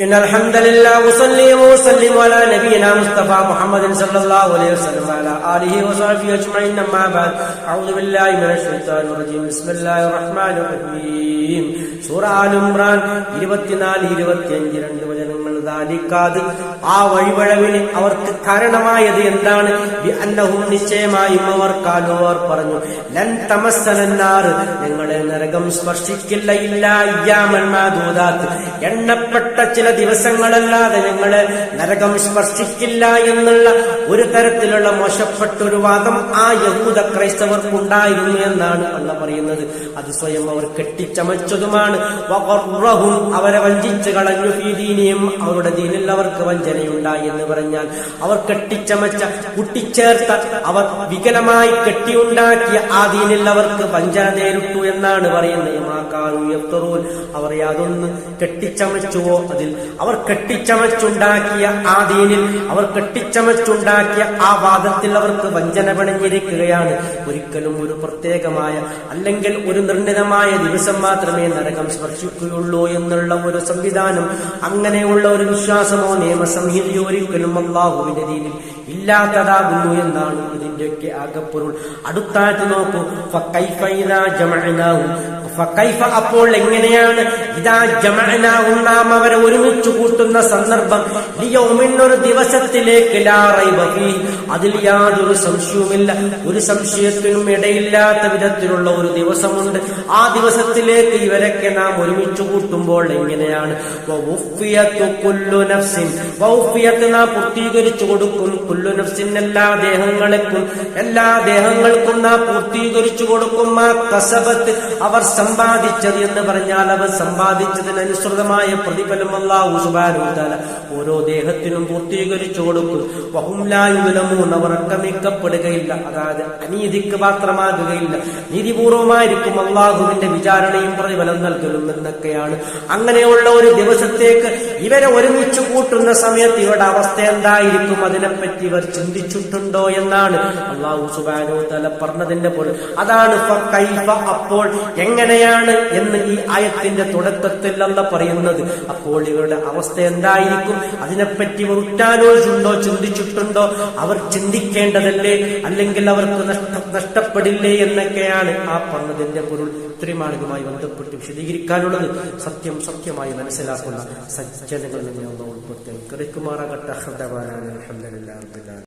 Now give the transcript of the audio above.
إن الحمد لله وصلي وسلم على نبينا مصطفى محمد صلى الله عليه وسلم وعلى آله وصحبه أجمعين أما بعد أعوذ بالله من الشيطان الرجيم بسم الله الرحمن الرحيم സൂറ all Imran ഇരുപത്തിനാല് ഇരുപത്തിയഞ്ച് രണ്ട് വചനങ്ങൾ ദാലിക്കാത് ആ വഴിവഴവിന് അവർക്ക് കാരണമായത് എന്താണ്? നിശ്ചയമായും അവർ കാലോർ അവർ പറഞ്ഞു ലൻ തമസ്സലന്നാറ് ഞങ്ങളെ നരകം സ്പർശിക്കില്ല ഇല്ല അയ്യാമന്മാദൂതാത്ത് എണ്ണപ്പെട്ട ചില ദിവസങ്ങളല്ലാതെ ഞങ്ങളെ നരകം സ്പർശിക്കില്ല എന്നുള്ള ഒരു തരത്തിലുള്ള മോശപ്പെട്ട ഒരു വാദം ആ യഹൂദ ക്രൈസ്തവർക്കുണ്ടായിരുന്നു എന്നാണ് അള്ള പറയുന്നത്. അത് സ്വയം അവർ കെട്ടിച്ചമച്ചതുമാണ്. അവരെ വഞ്ചിച്ചു കളഞ്ഞു. ഫീദീനിയും അവരുടെ ദീനിൽ അവർക്ക് വഞ്ചനയുണ്ടായി എന്ന് പറഞ്ഞാൽ അവർ കെട്ടിച്ചമച്ച കുട്ടിച്ചേർത്ത അവർ വികലമായി കെട്ടിയുണ്ടാക്കിയ ആ ദീനിൽ അവർക്ക് വഞ്ചന നേരിട്ടു എന്നാണ് പറയുന്നത്. അവർ യാതൊന്ന് കെട്ടിച്ചമച്ചുവോ അതിൽ. അവർ കെട്ടിച്ചമച്ചുണ്ടാക്കിയ ആ ദീനിൽ അവർ കെട്ടിച്ചമച്ചുണ്ടാക്കിയ ആ വാദത്തിൽ അവർക്ക് വഞ്ചന പിണഞ്ഞിരിക്കുകയാണ്. ഒരിക്കലും ഒരു പ്രത്യേകമായ അല്ലെങ്കിൽ ഒരു നിർണിതമായ ദിവസം മാത്രമേ നരകം സ്പർശിക്കുകയുള്ളൂ എന്നുള്ള ഒരു സംവിധാനം അങ്ങനെയുള്ള ഒരു വിശ്വാസമോ നിയമസംഹിതയോ ഒരിക്കലും അള്ളാഹുവിന്റെ രീതിയിൽ ഇല്ലാത്തതാകുന്നു എന്നാണ് ഇതിന്റെയൊക്കെ ആകപ്പൊരുൾ. അടുത്തായിട്ട് നോക്കൂ. അപ്പോൾ എങ്ങനെയാണ്? ഇതാ ജമഅനാഹും നാം അവരെ ഒരുമിച്ച് കൂട്ടുന്ന സന്ദർഭം. ഒരു ദിവസത്തിലേക്ക് അതിൽ യാതൊരു സംശയവുമില്ല. ഒരു സംശയത്തിനും ഇടയില്ലാത്ത വിധത്തിലുള്ള ഒരു ദിവസമുണ്ട്. ആ ദിവസത്തിലേക്ക് ഇവരൊക്കെ നാം ഒരുമിച്ച് കൂട്ടുമ്പോൾ എങ്ങനെയാണ്? നാം പൂർത്തീകരിച്ചു കൊടുക്കും. കുല്ലു നഫ്സിൻ എല്ലാ ദേഹങ്ങൾക്കും എല്ലാ ദേഹങ്ങൾക്കും നാം പൂർത്തീകരിച്ചു കൊടുക്കും. ആ കസബത്ത്. അവർ സമ്പാദിച്ചത് എന്ന് പറഞ്ഞാൽ അവർ സമ്പാദിച്ചതിനനുസൃതമായ പ്രതിഫലം വ തആല ഓരോ ദേഹത്തിനും പൂർത്തീകരിച്ചു കൊടുക്കും. വഹുംലായുലമൂൻ അവർ അക്രമിക്കപ്പെടുകയില്ല. അതായത് അനീതിക്ക് പാത്രമാകുകയില്ല. നീതിപൂർവമായിരിക്കും അള്ളാഹുവിന്റെ വിചാരണയും പ്രതിഫലം നൽകുന്നതെന്നൊക്കെയാണ് അങ്ങനെയുള്ള ഒരു ദിവസത്തേക്ക് ഇവരെ ഒരുമിച്ച് കൂട്ടുന്ന സമയത്ത് ഇവരുടെ അവസ്ഥ എന്തായിരിക്കും? അതിനെപ്പറ്റി ഇവർ ചിന്തിച്ചിട്ടുണ്ടോ എന്നാണ് അള്ളാഹു സുബാനോ തല പറഞ്ഞതിന്റെ പോലെ അതാണ് അപ്പോൾ അപ്പോൾ എങ്ങനെയാണ് എന്ന് ഈ ആയത്തിന്റെ തുടക്കത്തിൽ അല്ല പറയുന്നത്. അപ്പോൾ ഇവരുടെ അവസ്ഥ എന്തായിരിക്കും? അതിനെപ്പറ്റി ഇവർ ഉറ്റാലോചിച്ചുണ്ടോ ചിന്തിച്ചിട്ടുണ്ടോ? അവർ ചിന്തിക്കേണ്ടതല്ലേ? അല്ലെങ്കിൽ അവർക്ക് നഷ്ട നഷ്ടപ്പെടില്ലേ എന്നൊക്കെയാണ് ആ പറഞ്ഞതിന്റെ പൊരുൾ ഇത്രയുമാണ് ഇതുമായി ബന്ധപ്പെട്ട് വിശദീകരിക്കാനുള്ളത്. സത്യം സത്യമായി മനസ്സിലാക്കുന്ന സജ്ജനങ്ങൾ നമ്മൾ ഉൾപ്പെടുത്തി. കറിക്കുമാറാകട്ടെ ആലമീൻ.